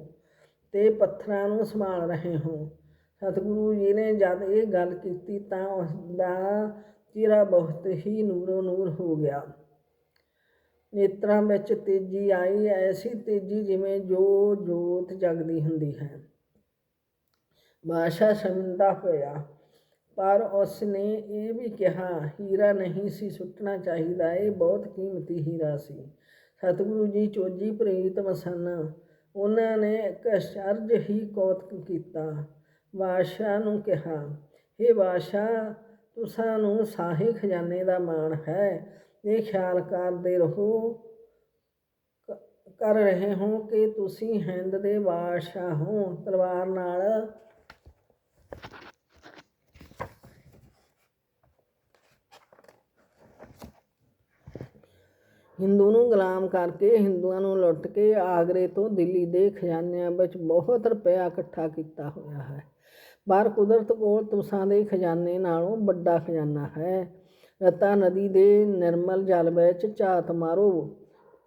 ਤੇ ਪੱਥਰਾਂ ਨੂੰ ਸੰਭਾਲ ਰਹੇ ਹੋ। ਸਤਿਗੁਰੂ ਜੀ ਨੇ ਜਦ ਇਹ ਗੱਲ ਕੀਤੀ ਤਾਂ ਉਸ ਦਾ ਚਿਹਰਾ ਬਹੁਤ ਹੀ ਨੂਰੋ ਨੂਰ ਹੋ ਗਿਆ। ਨੇਤਰਾਂ ਵਿੱਚ ਤੇਜ਼ੀ ਆਈ, ਐਸੀ ਤੇਜ਼ੀ ਜਿਵੇਂ ਜੋ ਜੋਤ ਜਗਦੀ ਹੁੰਦੀ ਹੈ। ਬਾਦਸ਼ਾਹ ਸ਼ਰਮਿੰਦਾ ਹੋਇਆ, ਪਰ ਉਸ ਨੇ ਇਹ ਵੀ ਕਿਹਾ, ਹੀਰਾ ਨਹੀਂ ਸੀ ਸੁੱਟਣਾ ਚਾਹੀਦਾ, ਇਹ ਬਹੁਤ ਕੀਮਤੀ ਹੀਰਾ ਸੀ। ਸਤਿਗੁਰੂ ਜੀ ਚੋਜੀ ਪ੍ਰੀਤਮ ਸਨ ਉਹਨਾਂ ਨੇ ਇੱਕ ਅਚਰਜ ਹੀ ਕੌਤਕ ਕੀਤਾ। ਬਾਦਸ਼ਾਹ ਨੂੰ ਕਿਹਾ ਇਹ ਬਾਦਸ਼ਾਹ, ਤੁਸਾਂ ਨੂੰ ਸਾਹੇ ਖਜ਼ਾਨੇ ਦਾ ਮਾਣ ਹੈ। ਇਹ ਖਿਆਲ ਕਰਦੇ ਰਹੋ। ਕ- ਕਰ ਰਹੇ ਹੋ ਕਿ ਤੁਸੀਂ ਹਿੰਦ ਦੇ ਬਾਦਸ਼ਾਹ ਹੋ। ਤਲਵਾਰ ਨਾਲ ਹਿੰਦੂ ਨੂੰ ਗੁਲਾਮ ਕਰਕੇ ਹਿੰਦੂਆਂ ਨੂੰ ਲੁੱਟ ਕੇ ਆਗਰੇ ਤੋਂ ਦਿੱਲੀ ਦੇ ਖਜ਼ਾਨਿਆਂ ਵਿੱਚ ਬਹੁਤ ਰੁਪਇਆ ਇਕੱਠਾ ਕੀਤਾ ਹੋਇਆ ਹੈ। ਪਰ ਕੁਦਰਤ ਕੋਲ ਤੁਸਾਂ ਦੇ ਖਜ਼ਾਨੇ ਨਾਲੋਂ ਵੱਡਾ ਖਜ਼ਾਨਾ ਹੈ। ਰਤਾ ਨਦੀ ਦੇ ਨਿਰਮਲ ਜਲ ਵਿੱਚ ਝਾਤ ਮਾਰੋ।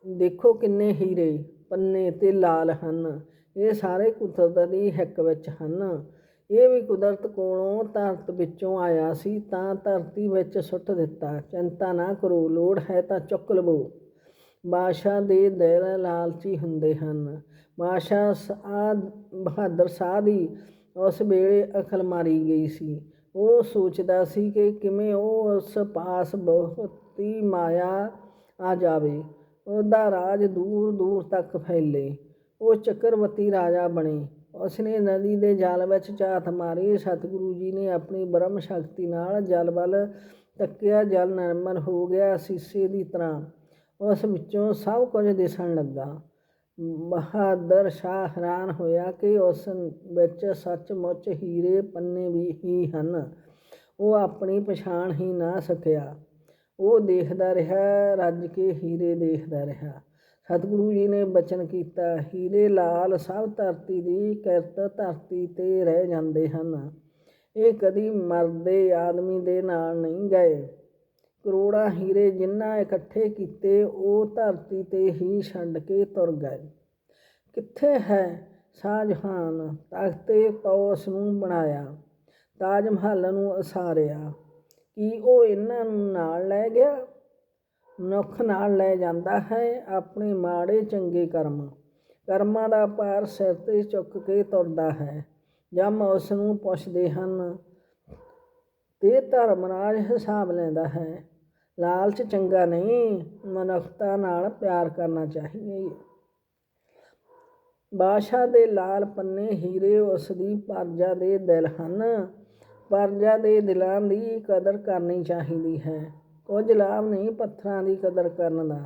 ਦੇਖੋ ਕਿੰਨੇ ਹੀਰੇ, ਪੰਨੇ ਤੇ ਲਾਲ ਹਨ। ਇਹ ਸਾਰੇ ਕੁਦਰਤ ਦੀ ਹਿੱਕ ਵਿੱਚ ਹਨ। ਇਹ ਵੀ ਕੁਦਰਤ ਕੋਲੋਂ ਧਰਤ ਵਿੱਚੋਂ ਆਇਆ ਸੀ, ਤਾਂ ਧਰਤੀ ਵਿੱਚ ਸੁੱਟ ਦਿੱਤਾ। ਚਿੰਤਾ ਨਾ ਕਰੋ, ਲੋੜ ਹੈ ਤਾਂ ਚੁੱਕ ਲਵੋ। ਬਾਦਸ਼ਾਹ ਦੇ ਦਿਲ ਲਾਲਚੀ ਹੁੰਦੇ ਹਨ। ਬਾਦਸ਼ਾਹ ਸਾਧ ਬਹਾਦਰ ਸ਼ਾਹ ਦੀ ਉਸ ਵੇਲੇ ਅਕਲ ਮਾਰੀ ਗਈ ਸੀ। ਉਹ ਸੋਚਦਾ ਸੀ ਕਿ ਕਿਵੇਂ ਉਹ ਉਸ ਪਾਸ ਬਹੁਤੀ ਮਾਇਆ ਆ ਜਾਵੇ। ਉਹਦਾ ਰਾਜ ਦੂਰ ਦੂਰ ਤੱਕ ਫੈਲੇ। ਉਹ ਚੱਕਰਵਤੀ ਰਾਜਾ ਬਣੇ। ਉਸਨੇ ਨਦੀ ਦੇ ਜਲ ਵਿੱਚ ਝਾਤ ਮਾਰੀ। ਸਤਿਗੁਰੂ ਜੀ ਨੇ ਆਪਣੀ ਬ੍ਰਹਮ ਸ਼ਕਤੀ ਨਾਲ ਜਲ ਵੱਲ ਤੱਕਿਆ। ਜਲ ਨਿਰਮਲ ਹੋ ਗਿਆ ਸੀਸੇ ਦੀ ਤਰ੍ਹਾਂ। ਉਸ ਵਿੱਚੋਂ ਸਭ ਕੁਝ ਦਿਸਣ ਲੱਗਾ। ਬਹਾਦਰ ਸ਼ਾਹ ਹੈਰਾਨ ਹੋਇਆ ਕਿ ਉਸ ਵਿੱਚ ਸੱਚਮੁੱਚ ਹੀਰੇ ਪੰਨੇ ਵੀ ਹੀ ਹਨ। ਉਹ ਆਪਣੀ ਪਛਾਣ ਹੀ ਨਾ ਸਕਿਆ। ਉਹ ਦੇਖਦਾ ਰਿਹਾ, ਰੱਜ ਕੇ ਹੀਰੇ ਦੇਖਦਾ ਰਿਹਾ। ਸਤਿਗੁਰੂ ਜੀ ਨੇ ਬਚਨ ਕੀਤਾ, ਹੀਰੇ ਲਾਲ ਸਭ ਧਰਤੀ ਦੀ ਕਿਰਤ ਧਰਤੀ ਤੇ ਰਹਿ ਜਾਂਦੇ ਹਨ। ਇਹ ਕਦੀ ਮਰਦੇ ਆਦਮੀ ਦੇ ਨਾਲ ਨਹੀਂ ਗਏ। ਕਰੋੜਾਂ ਹੀਰੇ ਜਿਨ੍ਹਾਂ ਇਕੱਠੇ ਕੀਤੇ, ਉਹ ਧਰਤੀ ਤੇ ਹੀ ਛੱਡ ਕੇ ਤੁਰ ਗਏ। ਕਿੱਥੇ ਹੈ ਸ਼ਾਹਜਹਾਨ? ਤਖਤੇ ਤੌਸ ਨੂੰ ਬਣਾਇਆ ਤਾਜ ਮਹੱਲ ਨੂੰ ਅਸਾਰਿਆ ਕੀ ਉਹ ਇਹਨਾਂ ਨੂੰ ਨਾਲ ਲੈ ਗਿਆ? ਮਨੁੱਖ ਨਾਲ ਲੈ ਜਾਂਦਾ ਹੈ ਆਪਣੇ ਮਾੜੇ ਚੰਗੇ ਕਰਮ। ਕਰਮਾਂ ਦਾ ਭਾਰ ਸਿਰ ਤੇ ਚੁੱਕ ਕੇ ਤੁਰਦਾ ਹੈ। ਜਮ ਉਸ ਨੂੰ ਪੁੱਛਦੇ ਹਨ, ਤੇ ਧਰਮਰਾਜ ਹਿਸਾਬ ਲੈਂਦਾ ਹੈ? ਲਾਲਚ ਚੰਗਾ ਨਹੀਂ, ਮਨੁੱਖਤਾ ਨਾਲ ਪਿਆਰ ਕਰਨਾ ਚਾਹੀਏ। ਬਾਦਸ਼ਾਹ ਦੇ ਲਾਲ ਪੰਨੇ ਹੀਰੇ ਉਸ ਦੀ ਪਰਜਾ ਦੇ ਦਿਲ ਹਨ। ਪਰਜਾ ਦੇ ਦਿਲਾਂ ਦੀ ਕਦਰ ਕਰਨੀ ਚਾਹੀਦੀ ਹੈ। ਕੁਝ ਲਾਭ ਨਹੀਂ, ਪੱਥਰਾਂ ਦੀ ਕਦਰ ਕਰਨ ਦਾ।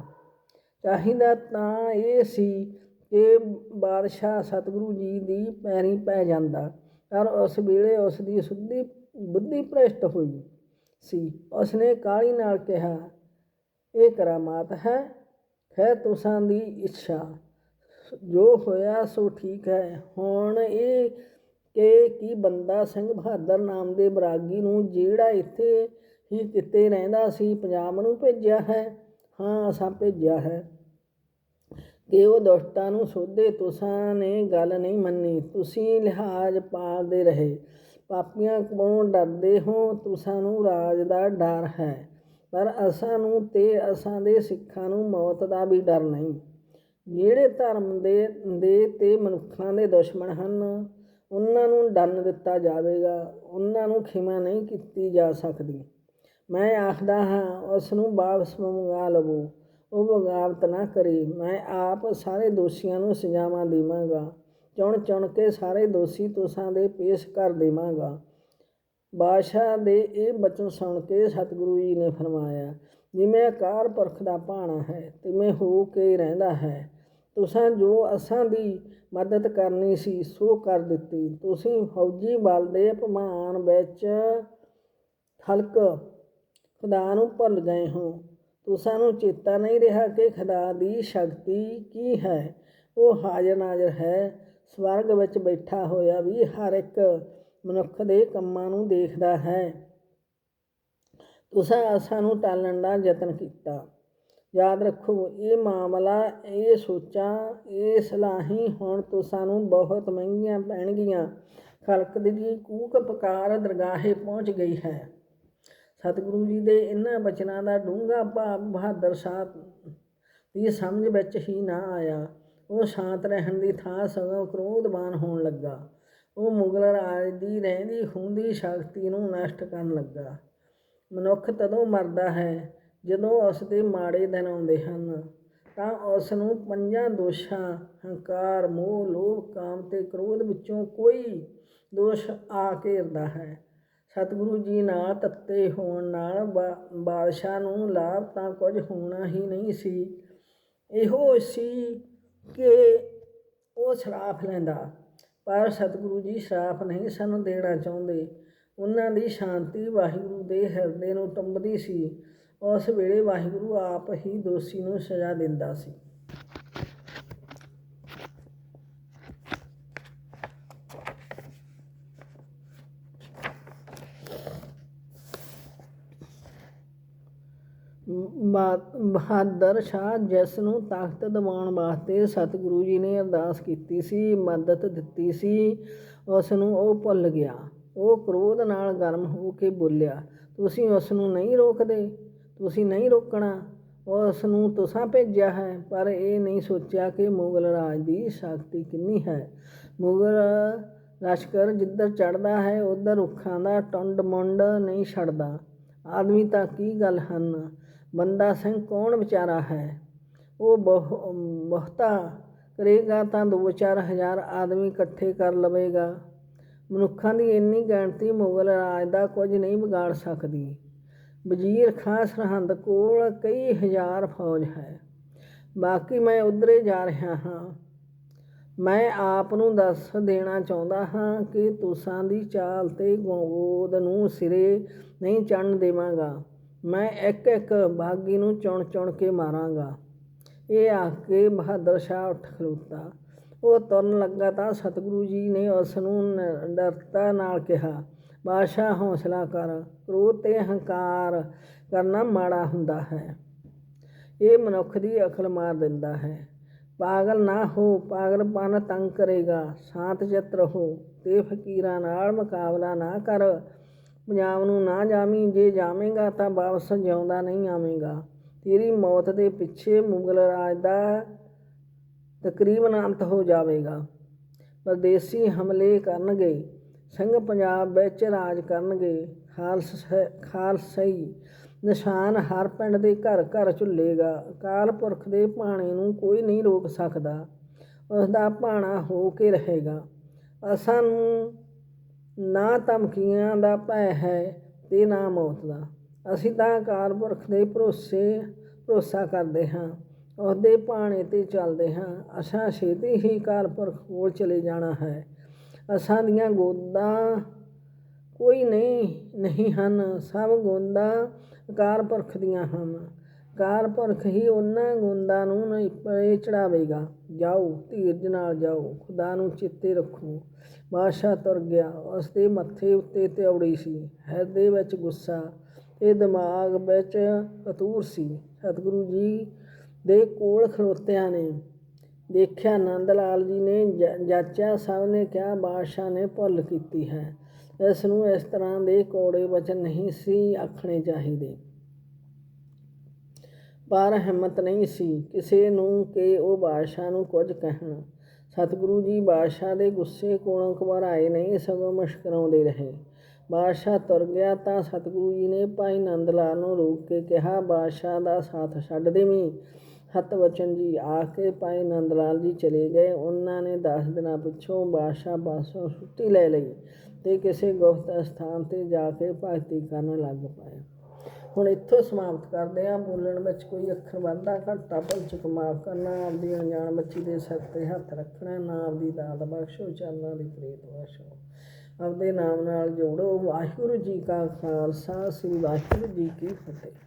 ਚਾਹੀਦਾ ਤਾਂ ਇਹ ਸੀ ਕਿ ਬਾਦਸ਼ਾਹ ਸਤਿਗੁਰੂ ਜੀ ਦੀ ਪੈਰੀ ਪੈ ਜਾਂਦਾ, ਪਰ ਉਸ ਵੇਲੇ ਉਸ ਦੀ ਸੁੱਧੀ, ਬੁੱਧੀ ਭ੍ਰਿਸ਼ਟ ਹੋਈ। ਸੀ। ਉਸਨੇ ਕਾਲੀ ਨਾਲ ਕਿਹਾ, ਇਹ ਕਰਾਮਾਤ ਹੈ, ਖੈਰ ਤੁਸਾਂ ਦੀ ਇੱਛਾ। ਜੋ ਹੋਇਆ ਸੋ ਠੀਕ ਹੈ। ਹੁਣ ਇਹ ਕਿ ਕੀ ਬੰਦਾ ਸਿੰਘ ਬਹਾਦਰ ਨਾਮ ਦੇ ਬਰਾਗੀ ਨੂੰ ਜਿਹੜਾ ਇੱਥੇ ਹੀ ਕਿਤੇ ਰਹਿੰਦਾ ਸੀ, ਪੰਜਾਬ ਨੂੰ ਭੇਜਿਆ ਹੈ? ਹਾਂ, ਅਸਾਂ ਭੇਜਿਆ ਹੈ। ਕਿ ਉਹ ਦੁਸ਼ਟਾਂ ਨੂੰ ਸੋਧੇ, ਤੁਸਾਂ ਨੇ ਗੱਲ ਨਹੀਂ ਮੰਨੀ। ਤੁਸੀਂ ਲਿਹਾਜ਼ ਪਾਲਦੇ ਰਹੇ। ਪਾਪੀਆਂ ਕੋਲੋਂ ਡਰਦੇ ਹੋ, ਤੁਸਾਂ ਨੂੰ ਰਾਜ ਦਾ ਡਰ ਹੈ। ਪਰ ਅਸਾਂ ਨੂੰ ਤੇ ਅਸਾਂ ਦੇ ਸਿੱਖਾਂ ਨੂੰ ਮੌਤ ਦਾ ਵੀ ਡਰ ਨਹੀਂ। ਜਿਹੜੇ ਧਰਮ ਦੇ ਦੇ ਤੇ ਮਨੁੱਖਾਂ ਦੇ ਦੁਸ਼ਮਣ ਹਨ, ਉਹਨਾਂ ਨੂੰ ਦੰਨ ਦਿੱਤਾ ਜਾਵੇਗਾ। ਉਹਨਾਂ ਨੂੰ ਖਿਮਾ ਨਹੀਂ ਕੀਤੀ ਜਾ ਸਕਦੀ। ਮੈਂ ਆਖਦਾ ਹਾਂ, ਉਸ ਨੂੰ ਵਾਪਸ ਮੰਗਾ ਲਵੋ। ਉਹ ਬਗਾਵਤ ਨਾ ਕਰੇ। ਮੈਂ ਆਪ ਸਾਰੇ ਦੋਸ਼ੀਆਂ ਨੂੰ ਸਜ਼ਾਵਾਂ ਦੇਵਾਂਗਾ। ਚੁਣ ਚੁਣ ਕੇ ਸਾਰੇ ਦੋਸ਼ੀ ਤੁਸਾਂ ਦੇ ਪੇਸ਼ ਕਰ ਦੇਵਾਂਗਾ। ਬਾਦਸ਼ਾਹ ਦੇ ਇਹ ਬਚਨ ਸੁਣ ਕੇ ਸਤਿਗੁਰੂ ਜੀ ਨੇ ਫਰਮਾਇਆ, ਜਿਵੇਂ ਅਕਾਰ ਪੁਰਖ ਦਾ ਭਾਣਾ ਹੈ, ਤਿਵੇਂ ਹੋ ਕੇ ਰਹਿੰਦਾ ਹੈ। ਤੁਸਾਂ ਜੋ ਅਸਾਂ ਦੀ ਮਦਦ ਕਰਨੀ ਸੀ, ਸੋ ਕਰ ਦਿੱਤੀ। ਤੁਸੀਂ ਫੌਜੀ ਬਲ ਦੇ ਅਪਮਾਨ ਵਿੱਚ ਹਲਕ ਖੁਦਾ ਨੂੰ ਭੁੱਲ ਗਏ ਹੋ। ਤੁਸਾਂ ਨੂੰ ਚੇਤਾ ਨਹੀਂ ਰਿਹਾ ਕਿ ਖੁਦਾ ਦੀ ਸ਼ਕਤੀ ਕੀ ਹੈ। ਉਹ ਹਾਜ਼ਰ ਨਾਜ਼ਰ ਹੈ। ਸਵਰਗ ਵਿੱਚ ਬੈਠਾ ਹੋਇਆ ਵੀ ਹਰ ਇੱਕ ਮਨੁੱਖ ਦੇ ਕੰਮਾਂ ਨੂੰ ਦੇਖਦਾ ਹੈ। ਤੁਸੀਂ ਆਸਾਂ ਨੂੰ ਟਾਲਣ ਦਾ ਯਤਨ ਕੀਤਾ। ਯਾਦ ਰੱਖੋ, ਇਹ ਮਾਮਲਾ, ਇਹ ਸੋਚਾਂ, ਇਹ ਸਲਾਹੀ ਹੁਣ ਤੁਸਾਂ ਨੂੰ ਬਹੁਤ ਮਹਿੰਗੀਆਂ ਪੈਣਗੀਆਂ। ਖਲਕ ਦੀ ਕੂਕ ਪਕਾਰ ਦਰਗਾਹੇ ਪਹੁੰਚ ਗਈ ਹੈ। ਸਤਿਗੁਰੂ ਜੀ ਦੇ ਇਹਨਾਂ ਬਚਨਾਂ ਦਾ ਡੂੰਘਾ ਭਾਵ ਬਹਾਦਰ ਸ਼ਾਹ ਦੀ ਸਮਝ ਵਿੱਚ ਹੀ ਨਾ ਆਇਆ। ਉਹ ਸ਼ਾਂਤ ਰਹਿਣ ਦੀ ਥਾਂ ਸਗੋਂ ਕ੍ਰੋਧਵਾਨ ਹੋਣ ਲੱਗਾ। ਉਹ ਮੁਗਲ ਰਾਜ ਦੀ ਰਹਿੰਦੀ ਖੂੰਦੀ ਸ਼ਕਤੀ ਨੂੰ ਨਸ਼ਟ ਕਰਨ ਲੱਗਾ। ਮਨੁੱਖ ਤਦੋਂ ਮਰਦਾ ਹੈ ਜਦੋਂ ਉਸ ਦੇ ਮਾੜੇ ਦਿਨ ਆਉਂਦੇ ਹਨ। ਤਾਂ ਉਸ ਨੂੰ ਪੰਜਾਂ ਦੋਸ਼ਾਂ, ਹੰਕਾਰ, ਮੋਹ, ਲੋਭ, ਕਾਮ ਤੇ ਕ੍ਰੋਧ ਵਿੱਚੋਂ ਕੋਈ ਦੋਸ਼ ਆ ਘੇਰਦਾ ਹੈ। ਸਤਿਗੁਰੂ ਜੀ ਨਾਲ ਤੱਤੇ ਹੋਣ ਨਾਲ ਬਾਦਸ਼ਾਹ ਨੂੰ ਲਾਭ ਤਾਂ ਕੁਝ ਹੋਣਾ ਹੀ ਨਹੀਂ ਸੀ। ਇਹੋ ਸੀ ਕਿ ਉਹ ਸ਼ਰਾਫ ਲੈਂਦਾ। ਪਰ ਸਤਿਗੁਰੂ ਜੀ ਸ਼ਰਾਫ ਨਹੀਂ ਸਾਨੂੰ ਦੇਣਾ ਚਾਹੁੰਦੇ। ਉਹਨਾਂ ਦੀ ਸ਼ਾਂਤੀ ਵਾਹਿਗੁਰੂ ਦੇ ਹਿਰਦੇ ਨੂੰ ਟੰਬਦੀ ਸੀ। ਉਸ ਵੇਲੇ ਵਾਹਿਗੁਰੂ ਆਪ ਹੀ ਦੋਸ਼ੀ ਨੂੰ ਸਜ਼ਾ ਦਿੰਦਾ ਸੀ। ਬਹਾਦਰ ਸ਼ਾਹ ਜਿਸ ਨੂੰ ਤਾਕਤ ਦਿਵਾਉਣ ਵਾਸਤੇ ਸਤਿਗੁਰੂ ਜੀ ਨੇ ਅਰਦਾਸ ਕੀਤੀ ਸੀ, ਮਦਦ ਦਿੱਤੀ ਸੀ, ਉਸ ਨੂੰ ਉਹ ਭੁੱਲ ਗਿਆ। ਉਹ ਕ੍ਰੋਧ ਨਾਲ ਗਰਮ ਹੋ ਕੇ ਬੋਲਿਆ, ਤੁਸੀਂ ਉਸ ਨੂੰ ਨਹੀਂ ਰੋਕਦੇ, ਤੁਸੀਂ ਨਹੀਂ ਰੋਕਣਾ। ਉਸ ਨੂੰ ਤੁਸਾਂ ਭੇਜਿਆ ਹੈ, ਪਰ ਇਹ ਨਹੀਂ ਸੋਚਿਆ ਕਿ ਮੁਗਲ ਰਾਜ ਦੀ ਸ਼ਕਤੀ ਕਿੰਨੀ ਹੈ। ਮੁਗਲ ਲਸ਼ਕਰ ਜਿੱਧਰ ਚੜਦਾ ਹੈ, ਉਧਰ ਰੁੱਖਾਂ ਦਾ ਟੁੰਡ ਮੁੰਡ ਨਹੀਂ ਛੱਡਦਾ। ਆਦਮੀ ਤਾਂ ਕੀ ਗੱਲ ਹਨ? ਬੰਦਾ ਸਿੰਘ ਕੌਣ ਵਿਚਾਰਾ ਹੈ? ਉਹ ਬਹੁ, ਬਹੁਤਾ ਕਰੇਗਾ ਤਾਂ ਦੋ ਚਾਰ ਹਜ਼ਾਰ ਆਦਮੀ ਇਕੱਠੇ ਕਰ ਲਵੇਗਾ। ਮਨੁੱਖਾਂ ਦੀ ਇੰਨੀ ਗਿਣਤੀ ਮੁਗਲ ਰਾਜ ਦਾ ਕੁਝ ਨਹੀਂ ਵਿਗਾੜ ਸਕਦੀ। ਵਜ਼ੀਰ ਖਾਂ ਸਰਹੰਦ ਕੋਲ ਕਈ ਹਜ਼ਾਰ ਫੌਜ ਹੈ। ਬਾਕੀ ਮੈਂ ਉਧਰੇ ਜਾ ਰਿਹਾ ਹਾਂ। ਮੈਂ ਆਪ ਨੂੰ ਦੱਸ ਦੇਣਾ ਚਾਹੁੰਦਾ ਹਾਂ ਕਿ ਤੁਸਾਂ ਦੀ ਚਾਲ ਤੇ ਗੋਦ ਨੂੰ ਸਿਰੇ ਨਹੀਂ ਚੜਨ ਦੇਵਾਂਗਾ। ਮੈਂ ਇੱਕ ਇੱਕ ਬਾਗੀ ਨੂੰ ਚੁਣ ਚੁਣ ਕੇ ਮਾਰਾਂਗਾ। ਇਹ ਆਖ ਕੇ ਬਹਾਦਰ ਸ਼ਾਹ ਉੱਠ ਖਲੋਤਾ। ਉਹ ਤੁਰਨ ਲੱਗਾ ਤਾਂ ਸਤਿਗੁਰੂ ਜੀ ਨੇ ਉਸ ਨੂੰ ਨਿਡਰਤਾ ਨਾਲ ਕਿਹਾ, ਬਾਦਸ਼ਾਹ, ਹੌਸਲਾ ਕਰ। ਕ੍ਰੋਧ ਤੇ ਹੰਕਾਰ ਕਰਨਾ ਮਾੜਾ ਹੁੰਦਾ ਹੈ। ਇਹ ਮਨੁੱਖ ਦੀ ਅਕਲ ਮਾਰ ਦਿੰਦਾ ਹੈ। ਪਾਗਲ ਨਾ ਹੋ ਪਾਗਲਪਨ ਤੰਗ ਕਰੇਗਾ। ਸ਼ਾਂਤ ਚਿੱਤ ਰਹੋ ਤੇ ਫਕੀਰਾਂ ਨਾਲ ਮੁਕਾਬਲਾ ਨਾ ਕਰ। ਪੰਜਾਬ ਨੂੰ ਨਾ ਜਾਵੀਂ, ਜੇ ਜਾਵੇਂਗਾ ਤਾਂ ਵਾਪਸ ਜਿਉਂਦਾ ਨਹੀਂ ਆਵੇਂਗਾ। ਤੇਰੀ ਮੌਤ ਦੇ ਪਿੱਛੇ ਮੁਗਲ ਰਾਜ ਦਾ ਤਕਰੀਬਨ ਅੰਤ ਹੋ ਜਾਵੇਗਾ। ਪਰਦੇਸੀ ਹਮਲੇ ਕਰਨਗੇ, ਸਿੰਘ ਪੰਜਾਬ ਵਿੱਚ ਰਾਜ ਕਰਨਗੇ। ਖਾਲਸ ਖਾਲਸਈ ਨਿਸ਼ਾਨ ਹਰ ਪਿੰਡ ਦੇ ਘਰ ਘਰ ਝੁੱਲੇਗਾ। ਅਕਾਲ ਪੁਰਖ ਦੇ ਭਾਣੇ ਨੂੰ ਕੋਈ ਨਹੀਂ ਰੋਕ ਸਕਦਾ। ਉਸ ਦਾ ਭਾਣਾ ਹੋ ਕੇ ਰਹੇਗਾ। ਅਸਾਂ ਨੂੰ ਨਾ ਧਮਕੀਆਂ ਦਾ ਭੈ ਹੈ ਅਤੇ ਨਾ ਮੌਤ ਦਾ। ਅਸੀਂ ਤਾਂ ਅਕਾਲ ਪੁਰਖ ਦੇ ਭਰੋਸੇ, ਭਰੋਸਾ ਕਰਦੇ ਹਾਂ, ਉਹਦੇ ਭਾਣੇ ਤੇ ਚੱਲਦੇ ਹਾਂ। ਅਸਾਂ ਛੇਤੀ ਹੀ ਅਕਾਲ ਪੁਰਖ ਕੋਲ ਚਲੇ ਜਾਣਾ ਹੈ। ਅਸਾਂ ਦੀਆਂ ਗੋਦਾਂ ਕੋਈ ਨਹੀਂ ਨਹੀਂ ਹਨ। ਸਭ ਗੋਦਾਂ ਅਕਾਲ ਪੁਰਖ ਦੀਆਂ ਹਨ। ਕਾਰ ਪੁਰਖ ਹੀ ਉਹਨਾਂ ਗੋਂਦਾਂ ਨੂੰ ਨਹੀਂ ਚੜਾਵੇਗਾ। ਜਾਓ, ਧੀਰਜ ਨਾਲ ਜਾਓ, ਖੁਦਾ ਨੂੰ ਚੇਤੇ ਰੱਖੋ। ਬਾਦਸ਼ਾਹ ਤੁਰ ਗਿਆ। ਉਸ ਦੇ ਮੱਥੇ ਉੱਤੇ ਤਿਉੜੀ ਸੀ। ਹਿਰਦੇ ਵਿੱਚ ਗੁੱਸਾ। ਤੇ ਦਿਮਾਗ ਵਿੱਚ ਕਤੂਰ ਸੀ। ਸਤਿਗੁਰੂ ਜੀ ਦੇ ਕੋਲ ਖਲੋਤਿਆਂ ਨੇ ਦੇਖਿਆ ਨੰਦ ਲਾਲ ਜੀ ਨੇ ਜ- ਜਾਚਿਆ। ਸਭ ਨੇ ਕਿਹਾ, ਬਾਦਸ਼ਾਹ ਨੇ ਭੁੱਲ ਕੀਤੀ ਹੈ। ਇਸ ਨੂੰ ਇਸ ਤਰ੍ਹਾਂ ਦੇ ਕੌੜੇ ਵਚਨ ਨਹੀਂ ਸੀ ਆਖਣੇ ਚਾਹੀਦੇ। ਪਰ ਹਿੰਮਤ ਨਹੀਂ ਸੀ ਕਿਸੇ ਨੂੰ ਕਿ ਉਹ ਬਾਦਸ਼ਾਹ ਨੂੰ ਕੁਝ ਕਹਿਣ। ਸਤਿਗੁਰੂ ਜੀ ਬਾਦਸ਼ਾਹ ਦੇ ਗੁੱਸੇ ਕੋਲੋਂ ਘਬਰਾਏ ਨਹੀਂ, ਸਗੋਂ ਮੁਸ਼ਕਰਾਉਂਦੇ ਰਹੇ। ਬਾਦਸ਼ਾਹ ਤੁਰ ਗਿਆ ਤਾਂ ਸਤਿਗੁਰੂ ਜੀ ਨੇ ਭਾਈ ਨੰਦ ਲਾਲ ਨੂੰ ਰੋਕ ਕੇ ਕਿਹਾ, ਬਾਦਸ਼ਾਹ ਦਾ ਸਾਥ ਛੱਡ ਦੇਵੀਂ। ਸਤ ਵਚਨ ਜੀ ਆ ਕੇ ਭਾਈ ਨੰਦ ਲਾਲ ਜੀ ਚਲੇ ਗਏ। ਉਹਨਾਂ ਨੇ 10 ਦਿਨਾਂ ਪਿੱਛੋਂ ਬਾਦਸ਼ਾਹ ਪਾਸੋਂ ਛੁੱਟੀ ਲੈ ਲਈ ਤੇ ਕਿਸੇ ਗੁਪਤ ਸਥਾਨ ਤੇ ਜਾ ਕੇ ਭਗਤੀ ਕਰਨ ਲੱਗ ਪਏ। ਹੁਣ ਇੱਥੋਂ ਸਮਾਪਤ ਕਰਦੇ ਹਾਂ। ਬੋਲਣ ਵਿੱਚ ਕੋਈ ਅੱਖਰ ਵਾਧਾ ਘਾਟਾ ਭੁਲਚੁਕ ਮਾਫ ਕਰਨਾ, ਆਪਦੀ ਅਣਜਾਣ ਬੱਚੀ ਦੇ ਸਿਰ ਤੇ ਹੱਥ ਰੱਖਣਾ, ਨਾ ਆਪਦੀ ਦਾਤ ਬਖਸ਼ੋ, ਚਾਲਾਂ ਦੀ ਪ੍ਰੀਤ ਬਖਸ਼ੋ। ਆਪਦੇ ਨਾਮ ਨਾਲ ਜੋੜੋ। ਵਾਹਿਗੁਰੂ ਜੀ ਕਾ ਖਾਲਸਾ, ਸ੍ਰੀ ਵਾਹਿਗੁਰੂ ਜੀ ਕੀ ਫਤਿਹ।